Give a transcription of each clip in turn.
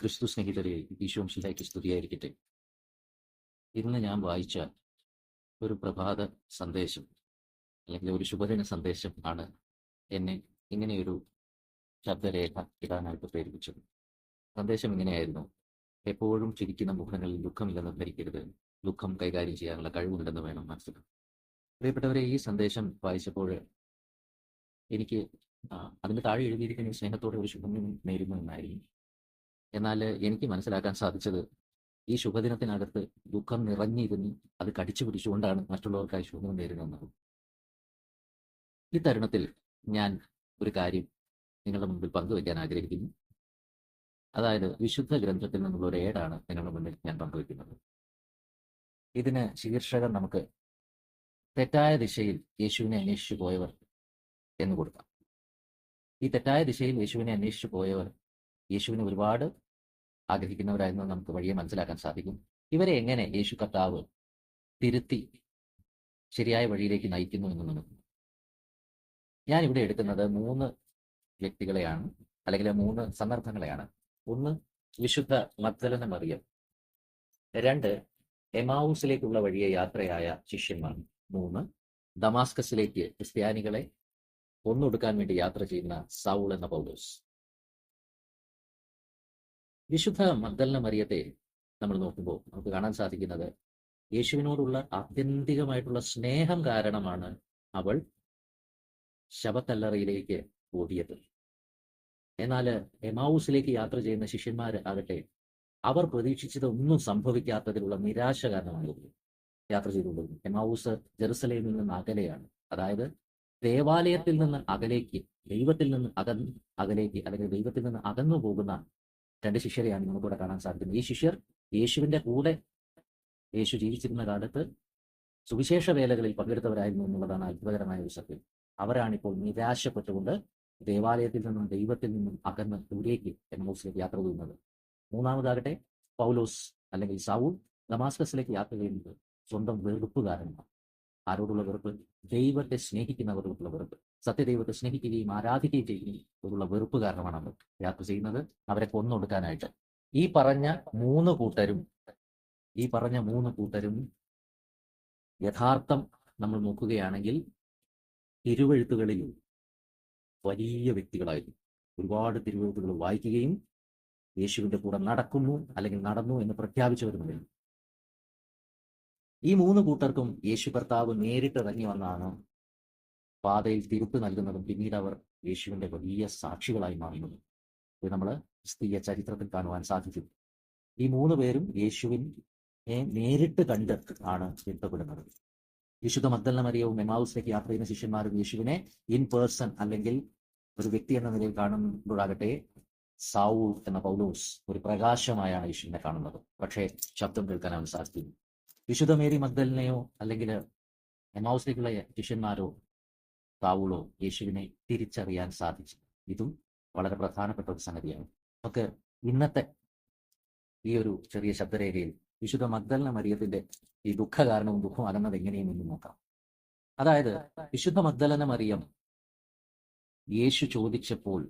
ക്രിസ്തു സ്നേഹിതരെ ഈശോം ശിലായ്ക്ക് സ്തുതിയായിരിക്കട്ടെ ഇന്ന് ഞാൻ വായിച്ച ഒരു പ്രഭാത സന്ദേശം അല്ലെങ്കിൽ ഒരു ശുഭദിന സന്ദേശം ആണ് എന്നെ ഇങ്ങനെയൊരു ശബ്ദരേഖ ഇടാനായിട്ട് പ്രേരിപ്പിച്ചത്. സന്ദേശം ഇങ്ങനെയായിരുന്നു. എപ്പോഴും ചിരിക്കുന്ന മുഖങ്ങളിൽ ദുഃഖമില്ലെന്ന് ധരിക്കരുത്. ദുഃഖം കൈകാര്യം ചെയ്യാനുള്ള കഴിവുണ്ടെന്ന് വേണം മനസ്സിലാക്കാം പ്രിയപ്പെട്ടവരെ ഈ സന്ദേശം വായിച്ചപ്പോൾ എനിക്ക് അതിന് താഴെ എഴുതിയിരിക്കുന്ന സ്നേഹത്തോടെ ഒരു ശുഭം നേരുന്നു എന്നായിരുന്നു. എന്നാൽ എനിക്ക് മനസ്സിലാക്കാൻ സാധിച്ചത് ഈ ശുഭദിനത്തിനകത്ത് ദുഃഖം നിറഞ്ഞിരുന്ന് അത് കടിച്ചു പിടിച്ചുകൊണ്ടാണ് മറ്റുള്ളവർക്കായി ശുഭം നേരുന്നത് ഈ തരുണത്തിൽ ഞാൻ ഒരു കാര്യം നിങ്ങളുടെ മുമ്പിൽ പങ്കുവയ്ക്കാൻ ആഗ്രഹിക്കുന്നു. അതായത് വിശുദ്ധ ഗ്രന്ഥത്തിൽ നിന്നുള്ള ഒരു ഏടാണ് നിങ്ങളുടെ മുന്നിൽ ഞാൻ പങ്കുവയ്ക്കുന്നത്. ഇതിന് ശീർഷകം നമുക്ക് തെറ്റായ ദിശയിൽ യേശുവിനെ അന്വേഷിച്ചു പോയവർ എന്ന് കൊടുക്കാം. ഈ തെറ്റായ ദിശയിൽ യേശുവിനെ അന്വേഷിച്ചു പോയവർ യേശുവിനെ ഒരുപാട് ആഗ്രഹിക്കുന്നവരായിരുന്നു നമുക്ക് വഴിയെ മനസ്സിലാക്കാൻ സാധിക്കും. ഇവരെ എങ്ങനെ യേശു കർത്താവ് തിരുത്തി ശരിയായ വഴിയിലേക്ക് നയിക്കുന്നു എന്ന് നമുക്ക് ഞാൻ ഇവിടെ എടുക്കുന്നത് മൂന്ന് വ്യക്തികളെയാണ് അല്ലെങ്കിൽ മൂന്ന് സന്ദർഭങ്ങളെയാണ്. ഒന്ന് വിശുദ്ധ മദ്ദലന മറിയം. രണ്ട് എമാവൂസിലേക്കുള്ള വഴിയെ യാത്രയായ ശിഷ്യന്മാർ. മൂന്ന് ദമാസ്കസിലേക്ക് ക്രിസ്ത്യാനികളെ ഒന്നൊടുക്കാൻ വേണ്ടി യാത്ര ചെയ്യുന്ന സൗൾ എന്ന പൗലോസ്. വിശുദ്ധ മഗ്ദലന മറിയത്തെ നമ്മൾ നോക്കുമ്പോൾ നമുക്ക് കാണാൻ സാധിക്കുന്നത് യേശുവിനോടുള്ള ആത്യന്തികമായിട്ടുള്ള സ്നേഹം കാരണമാണ് അവൾ ശവക്കല്ലറയിലേക്ക് ഓടിയത്. എന്നാൽ എമാവൂസിലേക്ക് യാത്ര ചെയ്യുന്ന ശിഷ്യന്മാർ ആകട്ടെ അവർ പ്രതീക്ഷിച്ചതൊന്നും സംഭവിക്കാത്തതിലുള്ള നിരാശ കാരണമാണ് യാത്ര ചെയ്തുകൊണ്ടിരുന്നത് എമാവൂസ് ജെറുസലേമിൽ നിന്ന് അകലെയാണ്. അതായത് ദേവാലയത്തിൽ നിന്ന് അകലേക്ക് ദൈവത്തിൽ നിന്ന് അകന്ന് അകലേക്ക് അല്ലെങ്കിൽ ദൈവത്തിൽ നിന്ന് അകന്നു പോകുന്ന രണ്ട് ശിഷ്യരെയാണ് നമുക്കിവിടെ കാണാൻ സാധിക്കുന്നത്. ഈ ശിഷ്യർ യേശുവിന്റെ കൂടെ യേശു ജീവിച്ചിരുന്ന കാലത്ത് സുവിശേഷ വേലകളിൽ പങ്കെടുത്തവരായിരുന്നു എന്നുള്ളതാണ് അത്ഭുതകരമായ ഒരു സത്യം. അവരാണിപ്പോൾ നിരാശപ്പെട്ടുകൊണ്ട് ദേവാലയത്തിൽ നിന്നും ദൈവത്തിൽ നിന്നും അകന്ന് ദൂരേക്ക് എമോസിലേക്ക് യാത്ര ചെയ്യുന്നത്. മൂന്നാമതാകട്ടെ പൗലോസ് അല്ലെങ്കിൽ സൗൾ ദമാസ്കസിലേക്ക് യാത്ര ചെയ്യുന്നത് സ്വന്തം വെറുപ്പ് കാരണമാണ് ആരോടുള്ള വെറുപ്പ്? ദൈവത്തെ സ്നേഹിക്കുന്നവരോടുള്ള വെറുപ്പ്. സത്യദൈവത്തെ സ്നേഹിക്കുകയും ആരാധിക്കുകയും ചെയ്യുന്നതിനുള്ള വെറുപ്പ് കാരണമാണ് അവർ യാത്ര ചെയ്യുന്നത് അവരെ കൊന്നൊടുക്കാനായിട്ട്. ഈ പറഞ്ഞ മൂന്ന് കൂട്ടരും ഈ പറഞ്ഞ മൂന്ന് കൂട്ടരും യഥാർത്ഥം നമ്മൾ നോക്കുകയാണെങ്കിൽ തിരുവഴുത്തുകളിൽ വലിയ വ്യക്തികളായിരുന്നു. ഒരുപാട് തിരുവഴുത്തുകൾ വായിക്കുകയും യേശുവിന്റെ കൂടെ നടക്കുന്നു അല്ലെങ്കിൽ നടന്നു എന്ന് പ്രഖ്യാപിച്ചവരുമുണ്ട് ഈ മൂന്ന് കൂട്ടർക്കും യേശു കർത്താവ് നേരിട്ട് ഇറങ്ങി വന്നാണ് പാതയിൽ തിരുപ്പ് നൽകുന്നതും പിന്നീട് അവർ യേശുവിന്റെ വലിയ സാക്ഷികളായി മാറുന്നതും ഇത് നമ്മൾ ക്രിസ്തീയ ചരിത്രത്തിൽ കാണുവാൻ സാധിക്കും. ഈ മൂന്ന് പേരും യേശുവിനെ നേരിട്ട് കണ്ട് ആണ് എത്തപ്പെടുന്നത് വിശുദ്ധ മദ്ദല മറിയവും എമാവുസിലേക്ക് യാത്ര ചെയ്യുന്ന ശിഷ്യന്മാരും യേശുവിനെ ഇൻ പേഴ്സൺ അല്ലെങ്കിൽ ഒരു വ്യക്തി എന്ന നിലയിൽ കാണുമ്പോഴാകട്ടെ സാവു എന്ന പൗലോസ് ഒരു പ്രകാശമായാണ് യേശുവിനെ കാണുന്നത്. പക്ഷേ ശബ്ദം കേൾക്കാൻ അവൻ സാധിക്കുന്നു വിശുദ്ധ മേരി മഗ്ദലിനെയോ അല്ലെങ്കിൽ എമാവുസിലേക്കുള്ള ശിഷ്യന്മാരോ സാവൂളോ യേശുവിനെ തിരിച്ചറിയാൻ സാധിച്ചു. ഇതും വളരെ പ്രധാനപ്പെട്ട ഒരു സംഗതിയാണ്. നമുക്ക് ഇന്നത്തെ ഈ ഒരു ചെറിയ ശബ്ദരേഖയിൽ വിശുദ്ധ മഗ്ദലന മറിയത്തിന്റെ ഈ ദുഃഖ കാരണവും ദുഃഖം അലന്നത് എങ്ങനെയും എന്ന് നോക്കാം. അതായത് വിശുദ്ധ മഗ്ദലന മറിയം യേശു ചോദിച്ചപ്പോൾ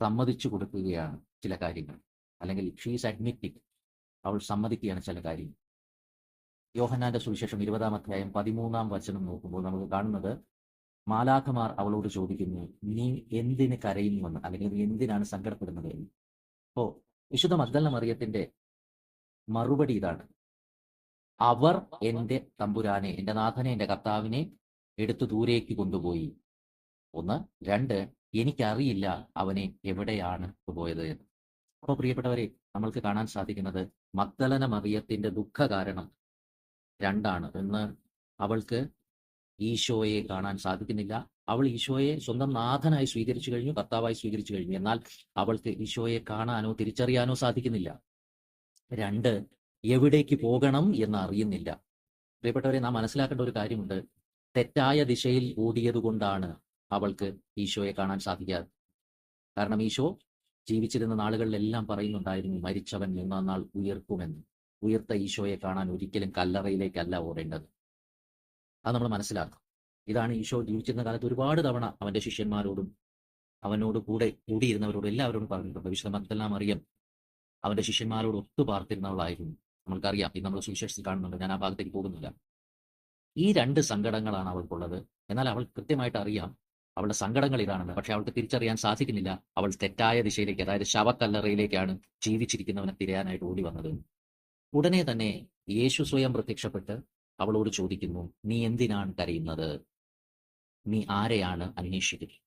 സമ്മതിച്ചു കൊടുക്കുകയാണ് ചില കാര്യങ്ങൾ. അല്ലെങ്കിൽ ഷീസ് അഡ്മിറ്റിംഗ് അവൾ സമ്മതിക്കുകയാണ് ചില കാര്യങ്ങൾ. യോഹന്നാന്റെ സുവിശേഷം ഇരുപതാം അധ്യായം പതിമൂന്നാം വചനം നോക്കുമ്പോൾ നമുക്ക് കാണുന്നത് മാലാഖമാർ അവളോട് ചോദിക്കുന്നു നീ എന്തിന് കരയുന്നുവെന്ന് അല്ലെങ്കിൽ നീ എന്തിനാണ് സങ്കടപ്പെടുന്നത് എന്ന്? അപ്പോ വിശുദ്ധ മദ്ദല മറിയത്തിന്റെ മറുപടി ഇതാണ്. അവർ എന്റെ തമ്പുരാനെ എന്റെ നാഥനെ എന്റെ കർത്താവിനെ എടുത്തു ദൂരേക്ക് കൊണ്ടുപോയി. ഒന്ന്. രണ്ട്. എനിക്കറിയില്ല അവനെ എവിടെയാണ് പോയത് എന്ന്. അപ്പൊ പ്രിയപ്പെട്ടവരെ നമ്മൾക്ക് കാണാൻ സാധിക്കുന്നത് മഗ്ദലന മറിയത്തിന്റെ ദുഃഖ കാരണം രണ്ടാണ്. ഒന്ന് അവൾക്ക് ഈശോയെ കാണാൻ സാധിക്കുന്നില്ല. അവൾ ഈശോയെ സ്വന്തം നാഥനായി സ്വീകരിച്ചു കഴിഞ്ഞു കർത്താവായി സ്വീകരിച്ചു കഴിഞ്ഞു. എന്നാൽ അവൾക്ക് ഈശോയെ കാണാനോ തിരിച്ചറിയാനോ സാധിക്കുന്നില്ല. രണ്ട് എവിടേക്ക് പോകണം എന്ന് അറിയുന്നില്ല. പ്രിയപ്പെട്ടവരെ നാം മനസ്സിലാക്കേണ്ട ഒരു കാര്യമുണ്ട്. തെറ്റായ ദിശയിൽ ഓടിയതുകൊണ്ടാണ് അവൾക്ക് ഈശോയെ കാണാൻ സാധിക്കാതെ. കാരണം ഈശോ ജീവിച്ചിരുന്ന നാളുകളിലെല്ലാം പറയുന്നുണ്ടായിരുന്നു മരിച്ചവൻ മൂന്നാം നാൾ ഉയർക്കുമെന്ന്. ഉയർത്ത ഈശോയെ കാണാൻ ഒരിക്കലും കല്ലറയിലേക്കല്ല ഓടേണ്ടത്. അത് നമ്മൾ മനസ്സിലാക്കും ഇതാണ് ഈശോ ജീവിച്ചിരുന്ന കാലത്ത് ഒരുപാട് തവണ അവന്റെ ശിഷ്യന്മാരോടും അവനോട് കൂടെ കൂടിയിരുന്നവരോടും എല്ലാവരോടും പറഞ്ഞിട്ടുണ്ട്. വിശുദ്ധ മഗ്ദലന അറിയാം. അവന്റെ ശിഷ്യന്മാരോട് ഒത്തു പാർത്തിരുന്നവളായിരുന്നു. നമ്മൾക്കറിയാം. ഇത് നമ്മൾ സുവിശേഷത്തിൽ കാണുന്നുണ്ട്. ഞാൻ ആ ഭാഗത്തേക്ക് പോകുന്നില്ല. ഈ രണ്ട് സങ്കടങ്ങളാണ് അവൾക്കുള്ളത്. എന്നാൽ അവൾ കൃത്യമായിട്ട് അറിയാം. അവളുടെ സങ്കടങ്ങൾ ഇതാണെന്ന് പക്ഷെ അവൾക്ക് തിരിച്ചറിയാൻ സാധിക്കുന്നില്ല. അവൾ തെറ്റായ ദിശയിലേക്ക് അതായത് ശവക്കല്ലറയിലേക്കാണ് ജീവിച്ചിരിക്കുന്നവനെ തിരയാനായിട്ട് ഓടി വന്നത് ഉടനെ തന്നെ യേശു സ്വയം പ്രത്യക്ഷപ്പെട്ട് അവളോട് ചോദിക്കുന്നു നീ എന്തിനാണ് കരയുന്നത്? നീ ആരെയാണ് അന്വേഷിക്കുന്നത്?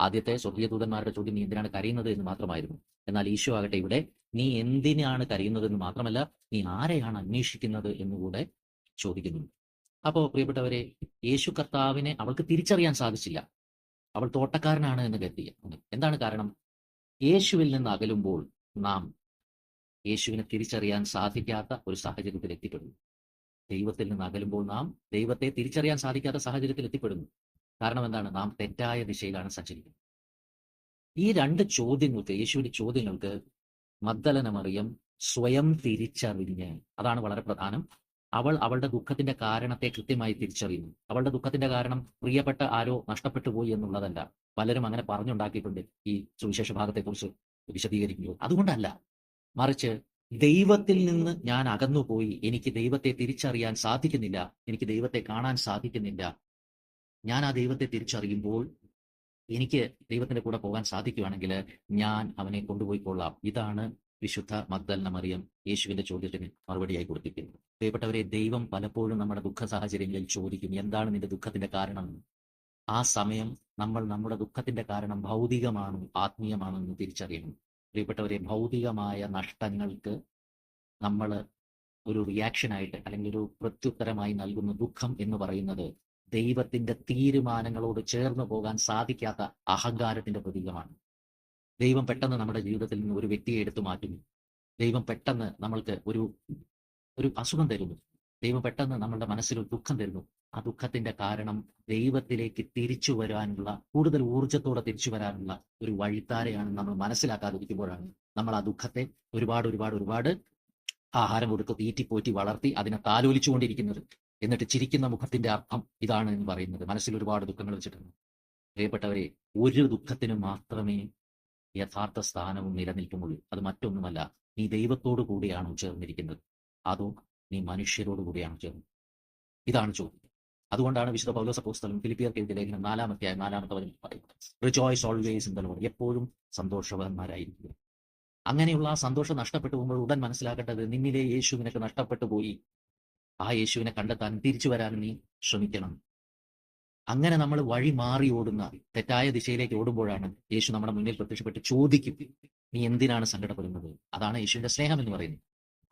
ആദ്യത്തെ സ്വർഗീയ ദൂതന്മാരുടെ ചോദ്യം നീ എന്തിനാണ് കരയുന്നത്? എന്ന് മാത്രമായിരുന്നു. എന്നാൽ ഈശോ ആകട്ടെ ഇവിടെ നീ എന്തിനാണ് കരയുന്നത്? എന്ന് മാത്രമല്ല നീ ആരെയാണ് അന്വേഷിക്കുന്നത്? എന്നുകൂടെ ചോദിക്കുന്നു. അപ്പോ പ്രിയപ്പെട്ടവരെ യേശു കർത്താവിനെ അവൾക്ക് തിരിച്ചറിയാൻ സാധിച്ചില്ല. അവൾ തോട്ടക്കാരനാണ് എന്ന് കരുതി എന്താണ് കാരണം? യേശുവിൽ നിന്ന് അകലുമ്പോൾ നാം യേശുവിനെ തിരിച്ചറിയാൻ സാധിക്കാത്ത ഒരു സാഹചര്യത്തിൽ എത്തിപ്പെടുന്നു. ദൈവത്തിൽ നിന്ന് അകലുമ്പോൾ നാം ദൈവത്തെ തിരിച്ചറിയാൻ സാധിക്കാത്ത സാഹചര്യത്തിൽ എത്തിപ്പെടുന്നു. കാരണം എന്താണ്? നാം തെറ്റായ ദിശയിലാണ് സഞ്ചരിക്കുന്നത്. ഈ രണ്ട് ചോദ്യങ്ങൾക്ക് യേശുവിന്റെ ചോദ്യങ്ങൾക്ക് മദ്ദലന മറിയം സ്വയം തിരിച്ചറിഞ്ഞ് അതാണ് വളരെ പ്രധാനം. അവൾ അവളുടെ ദുഃഖത്തിന്റെ കാരണത്തെ കൃത്യമായി തിരിച്ചറിയുന്നു. അവളുടെ ദുഃഖത്തിന്റെ കാരണം പ്രിയപ്പെട്ട ആരോ നഷ്ടപ്പെട്ടു പോയി എന്നുള്ളതല്ല. പലരും അങ്ങനെ പറഞ്ഞുണ്ടാക്കിയിട്ടുണ്ട് ഈ സുവിശേഷ ഭാഗത്തെക്കുറിച്ച് വിശദീകരിക്കുമ്പോൾ. അതുകൊണ്ടല്ല. മറിച്ച് ദൈവത്തിൽ നിന്ന് ഞാൻ അകന്നുപോയി. എനിക്ക് ദൈവത്തെ തിരിച്ചറിയാൻ സാധിക്കുന്നില്ല. എനിക്ക് ദൈവത്തെ കാണാൻ സാധിക്കുന്നില്ല. ഞാൻ ആ ദൈവത്തെ തിരിച്ചറിയുമ്പോൾ എനിക്ക് ദൈവത്തിന്റെ കൂടെ പോകാൻ സാധിക്കുകയാണെങ്കിൽ ഞാൻ അവനെ കൊണ്ടുപോയി കൊള്ളാം. ഇതാണ് വിശുദ്ധ മഗ്ദലന മറിയം. യേശുവിന്റെ ചോദ്യത്തിന് മറുപടിയായി കൊടുത്തിരിക്കുന്നത് പ്രിയപ്പെട്ടവരെ ദൈവം പലപ്പോഴും നമ്മുടെ ദുഃഖ സാഹചര്യങ്ങളിൽ ചോദിക്കും എന്താണ് നിന്റെ ദുഃഖത്തിന്റെ കാരണം? ആ സമയം നമ്മൾ നമ്മുടെ ദുഃഖത്തിന്റെ കാരണം ഭൗതികമാണോ ആത്മീയമാണോ എന്ന് തിരിച്ചറിയണം. പ്രിയപ്പെട്ടവരെ ഭൗതികമായ നഷ്ടങ്ങൾക്ക് നമ്മൾ ഒരു റിയാക്ഷനായിട്ട് അല്ലെങ്കിൽ ഒരു പ്രത്യുത്തരമായി നൽകുന്ന ദുഃഖം എന്ന് പറയുന്നത് ദൈവത്തിന്റെ തീരുമാനങ്ങളോട് ചേർന്ന് പോകാൻ സാധിക്കാത്ത അഹങ്കാരത്തിന്റെ പ്രതീകമാണ്. ദൈവം പെട്ടെന്ന് നമ്മുടെ ജീവിതത്തിൽ നിന്ന് ഒരു വ്യക്തിയെ എടുത്തു മാറ്റുന്നു. ദൈവം പെട്ടെന്ന് നമ്മൾക്ക് ഒരു ഒരു അസുഖം തരുന്നു. ദൈവം പെട്ടെന്ന് നമ്മളുടെ മനസ്സിൽ ഒരു ദുഃഖം തരുന്നു. ആ ദുഃഖത്തിന്റെ കാരണം ദൈവത്തിലേക്ക് തിരിച്ചു വരാനുള്ള കൂടുതൽ ഊർജത്തോടെ തിരിച്ചു വരാനുള്ള ഒരു വഴിത്താരയാണ് നമ്മൾ മനസ്സിലാക്കാതിരിക്കുമ്പോഴാണ് നമ്മൾ ആ ദുഃഖത്തെ ഒരുപാട് ഒരുപാട് ഒരുപാട് ആഹാരം കൊടുത്ത് തീറ്റിപ്പോറ്റി വളർത്തി അതിനെ താലോലിച്ചുകൊണ്ടിരിക്കുന്നത് എന്നിട്ട് ചിരിക്കുന്ന മുഖത്തിന്റെ അർത്ഥം ഇതാണ് എന്ന് പറയുന്നത്. മനസ്സിൽ ഒരുപാട് ദുഃഖങ്ങൾ വെച്ചിട്ടുണ്ട്. പ്രിയപ്പെട്ടവരെ ഒരു ദുഃഖത്തിന് മാത്രമേ യഥാർത്ഥ സ്ഥാനവും നിലനിൽക്കുമുള്ളൂ അത് മറ്റൊന്നുമല്ല. നീ ദൈവത്തോടു കൂടിയാണോ ചേർന്നിരിക്കുന്നത്? അതോ നീ മനുഷ്യരോട് കൂടിയാണോ ചേർന്നത്? ഇതാണ് ചോദ്യം. അതുകൊണ്ടാണ് വിശുദ്ധ പൗലോസ പുസ്തകം ഫിലിപ്പിയർക്ക് എഴുതിയ ലേഖനം നാലാമത്തെ നാലാമത്തെ വചനം പറയുന്നത്. റിജോയ്സ് ഓൾവേസ് ഇൻ ദ എപ്പോഴും സന്തോഷവാന്മാരായിരിക്കുക. അങ്ങനെയുള്ള ആ സന്തോഷം നഷ്ടപ്പെട്ടു പോകുമ്പോൾ ഉടൻ മനസ്സിലാക്കേണ്ടത് നിന്നിലെ യേശു നിനക്ക് നഷ്ടപ്പെട്ടു പോയി. ആ യേശുവിനെ കണ്ടെത്താൻ തിരിച്ചു വരാനും നീ ശ്രമിക്കണം. അങ്ങനെ നമ്മൾ വഴി മാറി ഓടുന്ന തെറ്റായ ദിശയിലേക്ക് ഓടുമ്പോഴാണ് യേശു നമ്മുടെ മുന്നിൽ പ്രത്യക്ഷപ്പെട്ട് ചോദിക്കും നീ എന്തിനാണ് സങ്കടപ്പെടുന്നത്? അതാണ് യേശുവിന്റെ സ്നേഹം എന്ന് പറയുന്നത്.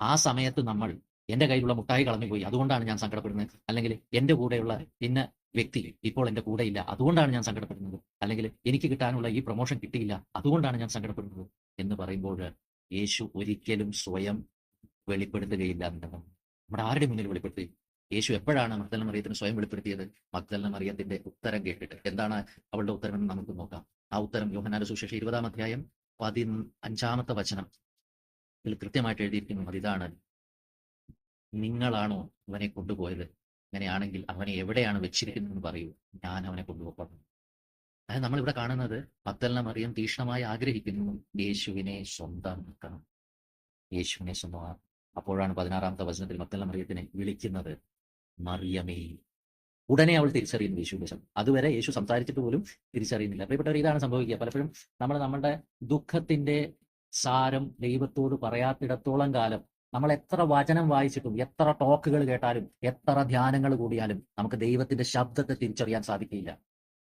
ആ സമയത്ത് നമ്മൾ എന്റെ കയ്യിലുള്ള മുട്ടായി കളഞ്ഞുപോയി. അതുകൊണ്ടാണ് ഞാൻ സങ്കടപ്പെടുന്നത്. അല്ലെങ്കിൽ എന്റെ കൂടെയുള്ള ഇന്ന വ്യക്തി ഇപ്പോൾ എന്റെ കൂടെ ഇല്ല അതുകൊണ്ടാണ് ഞാൻ സങ്കടപ്പെടുന്നത്. അല്ലെങ്കിൽ എനിക്ക് കിട്ടാനുള്ള ഈ പ്രൊമോഷൻ കിട്ടിയില്ല. അതുകൊണ്ടാണ് ഞാൻ സങ്കടപ്പെടുന്നത്. എന്ന് പറയുമ്പോൾ യേശു ഒരിക്കലും സ്വയം വെളിപ്പെടുത്തുകയില്ല. എന്നുള്ളതാണ് നമ്മുടെ ആരുടെ മുന്നിൽ വെളിപ്പെടുത്തി? യേശു എപ്പോഴാണ് മഗ്ദലന മറിയത്തിന് സ്വയം വെളിപ്പെടുത്തിയത്? മഗ്ദലന മറിയത്തിന്റെ ഉത്തരം കേട്ടിട്ട്. എന്താണ് അവളുടെ ഉത്തരം എന്ന് നമുക്ക് നോക്കാം. ആ ഉത്തരം യോഹനാല സുശേഷ ഇരുപതാം അധ്യായം പതി അഞ്ചാമത്തെ വചനം. ഇതിൽ കൃത്യമായിട്ട് എഴുതിയിരിക്കുന്നു. അതിതാണ് നിങ്ങളാണോ അവനെ കൊണ്ടുപോയത്? അങ്ങനെയാണെങ്കിൽ അവനെ എവിടെയാണ് വെച്ചിരിക്കുന്നതെന്ന് പറയൂ. ഞാൻ അവനെ കൊണ്ടുപോകണം അതായത് നമ്മളിവിടെ കാണുന്നത് പത്തലിനെ മറിയം തീക്ഷ്ണമായി ആഗ്രഹിക്കുന്നു. യേശുവിനെ സ്വന്തമാക്കണം. യേശുവിനെ സ്വന്തമാക്കണം. അപ്പോഴാണ് പതിനാറാമത്തെ വചനത്തിൽ മക്തല മറിയത്തിനെ വിളിക്കുന്നത് മറിയമേ. ഉടനെ അവൾ തിരിച്ചറിയുന്നു യേശുവിന്റെ ശബ്ദം അതുവരെ യേശു സംസാരിച്ചിട്ട് പോലും തിരിച്ചറിയുന്നില്ല. പ്രിയപ്പെട്ടവർ ഇതാണ് സംഭവിക്കുക. പലപ്പോഴും നമ്മൾ നമ്മുടെ ദുഃഖത്തിന്റെ സാരം ദൈവത്തോട് പറയാത്തിടത്തോളം കാലം നമ്മൾ എത്ര വചനം വായിച്ചിട്ടും എത്ര ടോക്കുകൾ കേട്ടാലും എത്ര ധ്യാനങ്ങൾ കൂടിയാലും നമുക്ക് ദൈവത്തിന്റെ ശബ്ദത്തെ തിരിച്ചറിയാൻ സാധിക്കില്ല.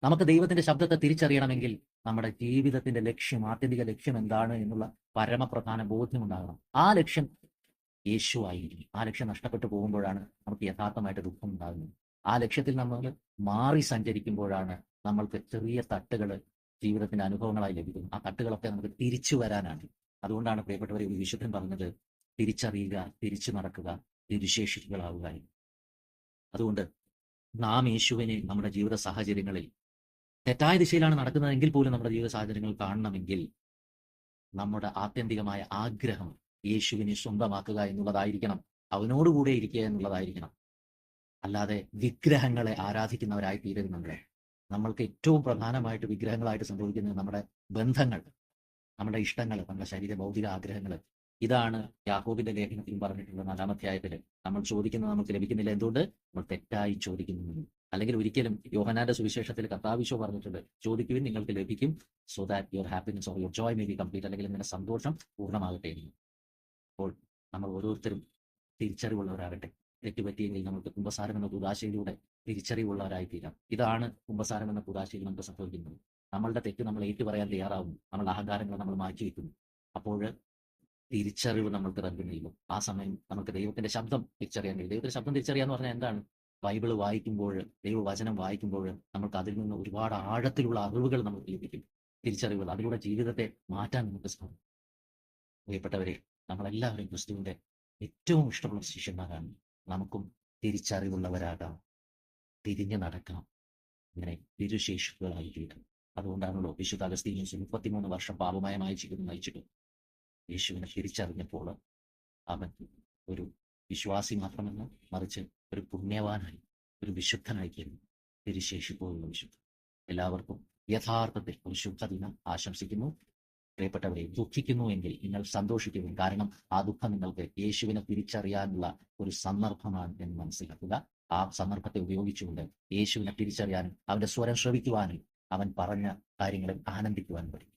നമുക്ക് ദൈവത്തിന്റെ ശബ്ദത്തെ തിരിച്ചറിയണമെങ്കിൽ നമ്മുടെ ജീവിതത്തിന്റെ ലക്ഷ്യം ആത്യന്തിക ലക്ഷ്യം എന്താണ് എന്നുള്ള പരമപ്രധാന ബോധ്യം ഉണ്ടാകണം ആ ലക്ഷ്യം യേശു ആയിരിക്കും. ആ ലക്ഷ്യം നഷ്ടപ്പെട്ടു പോകുമ്പോഴാണ് നമുക്ക് യഥാർത്ഥമായിട്ട് ദുഃഖം ഉണ്ടാകുന്നത്. ആ ലക്ഷ്യത്തിൽ നമ്മൾ മാറി സഞ്ചരിക്കുമ്പോഴാണ് നമ്മൾക്ക് ചെറിയ തട്ടുകൾ ജീവിതത്തിന്റെ അനുഭവങ്ങളായി ലഭിക്കുന്നത്. ആ തട്ടുകളൊക്കെ നമുക്ക് തിരിച്ചു വരാനാണ്. അതുകൊണ്ടാണ് പ്രിയപ്പെട്ടവർ ഒരു വിശുദ്ധൻ പറഞ്ഞത് തിരിച്ചറിയുക തിരിച്ചു നടക്കുക തിരുശേഷികളാവുക അതുകൊണ്ട് നാം യേശുവിനെ നമ്മുടെ ജീവിത സാഹചര്യങ്ങളിൽ തെറ്റായ ദിശയിലാണ് നടക്കുന്നതെങ്കിൽ പോലും നമ്മുടെ ജീവിത സാഹചര്യങ്ങൾ കാണണമെങ്കിൽ നമ്മുടെ ആത്യന്തികമായ ആഗ്രഹം യേശുവിനെ സ്വന്തമാക്കുക എന്നുള്ളതായിരിക്കണം. അവനോടുകൂടെ ഇരിക്കുക എന്നുള്ളതായിരിക്കണം. അല്ലാതെ വിഗ്രഹങ്ങളെ ആരാധിക്കുന്നവരായി തീരരുത് നമ്മൾ നമ്മൾക്ക് ഏറ്റവും പ്രധാനമായിട്ട് വിഗ്രഹങ്ങളായിട്ട് സംഭവിക്കുന്നത് നമ്മുടെ ബന്ധങ്ങൾ നമ്മുടെ ഇഷ്ടങ്ങൾ നമ്മുടെ ശരീര ഭൗതിക ആഗ്രഹങ്ങൾ ഇതാണ് യാഹോബിന്റെ ലേഖനത്തിൽ പറഞ്ഞിട്ടുള്ള നാലാം അധ്യായത്തിൽ നമ്മൾ ചോദിക്കുന്നത് നമുക്ക് ലഭിക്കുന്നില്ല. എന്തുകൊണ്ട്? നമ്മൾ തെറ്റായി ചോദിക്കുന്നു. അല്ലെങ്കിൽ ഒരിക്കലും യോഹനാന്റെ സുവിശേഷത്തിൽ കർത്താവിശോ പറഞ്ഞിട്ടുണ്ട് ചോദിക്കുവിൻ നിങ്ങൾക്ക് ലഭിക്കും so that your happiness or your joy may be complete അല്ലെങ്കിൽ നിങ്ങളുടെ സന്തോഷം പൂർണമാകട്ടെ അപ്പോൾ നമ്മൾ ഓരോരുത്തരും തിരിച്ചറിവുള്ളവരാകട്ടെ. തെറ്റുപറ്റിയെങ്കിൽ നമുക്ക് കുംഭസാരം എന്ന പുതാശയിലൂടെ തിരിച്ചറിവുള്ളവരായി തീരാം ഇതാണ് കുംഭസാരം എന്ന പുതാശയിൽ നമുക്ക് സംഭവിക്കുന്നത്. നമ്മളുടെ തെറ്റ് നമ്മൾ ഏറ്റു പറയാൻ തയ്യാറാവും നമ്മളുടെ അഹങ്കാരങ്ങൾ നമ്മൾ മാറ്റി വയ്ക്കുന്നു അപ്പോൾ തിരിച്ചറിവ് നമ്മൾക്ക് നൽകുന്നില്ല ആ സമയം നമുക്ക് ദൈവത്തിന്റെ ശബ്ദം തിരിച്ചറിയാൻ കഴിയും. ദൈവത്തിന്റെ ശബ്ദം തിരിച്ചറിയാന്ന് പറഞ്ഞാൽ എന്താണ്? ബൈബിൾ വായിക്കുമ്പോൾ ദൈവവചനം വായിക്കുമ്പോൾ നമുക്ക് അതിൽ നിന്ന് ഒരുപാട് ആഴത്തിലുള്ള അറിവുകൾ നമുക്ക് ലഭിക്കും. തിരിച്ചറിവുകൾ അതിലൂടെ ജീവിതത്തെ മാറ്റാൻ നമുക്ക് സാധിക്കും. പ്രിയപ്പെട്ടവരെ നമ്മളെല്ലാവരും ക്രിസ്തുവിന്റെ ഏറ്റവും ഇഷ്ടമുള്ള ശിഷ്യന്മാരാണ്. നമുക്കും തിരിച്ചറിവുള്ളവരാകാം. തിരിഞ്ഞു നടക്കാം ഇങ്ങനെ തിരുശേഷിപ്പുകളായി തീരും അതുകൊണ്ടാണല്ലോ വിശുദ്ധ അഗസ്തീനിയസ് മുപ്പത്തിമൂന്ന് വർഷം പാപമയമായി ജീവിതം നയിച്ചിട്ട് യേശുവിനെ തിരിച്ചറിഞ്ഞപ്പോൾ അവൻ ഒരു വിശ്വാസി മാത്രമല്ല മറിച്ച് ഒരു പുണ്യവാനായി ഒരു വിശുദ്ധനായി തീർന്നു. തിരുശേഷിപ്പോലുള്ള വിശുദ്ധ എല്ലാവർക്കും യഥാർത്ഥത്തിൽ ഒരു ശുദ്ധദിനം ആശംസിക്കുന്നു. പ്രിയപ്പെട്ടവരെ ദുഃഖിക്കുന്നു എങ്കിൽ നിങ്ങൾ സന്തോഷിക്കുന്നു. കാരണം ആ ദുഃഖം നിങ്ങൾക്ക് യേശുവിനെ തിരിച്ചറിയാനുള്ള ഒരു സന്ദർഭമാണ് എന്ന് മനസ്സിലാക്കുക. ആ സന്ദർഭത്തെ ഉപയോഗിച്ചുകൊണ്ട് യേശുവിനെ തിരിച്ചറിയാനും അവന്റെ സ്വരം ശ്രവിക്കുവാനും അവൻ പറഞ്ഞ കാര്യങ്ങളിൽ ആനന്ദിക്കുവാനും പഠിക്കും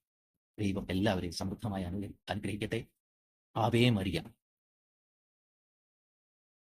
ദൈവം എല്ലാവരെയും സമൃദ്ധമായി അനു അനുഗ്രഹിക്കട്ടെ. ആവേ മറിയ.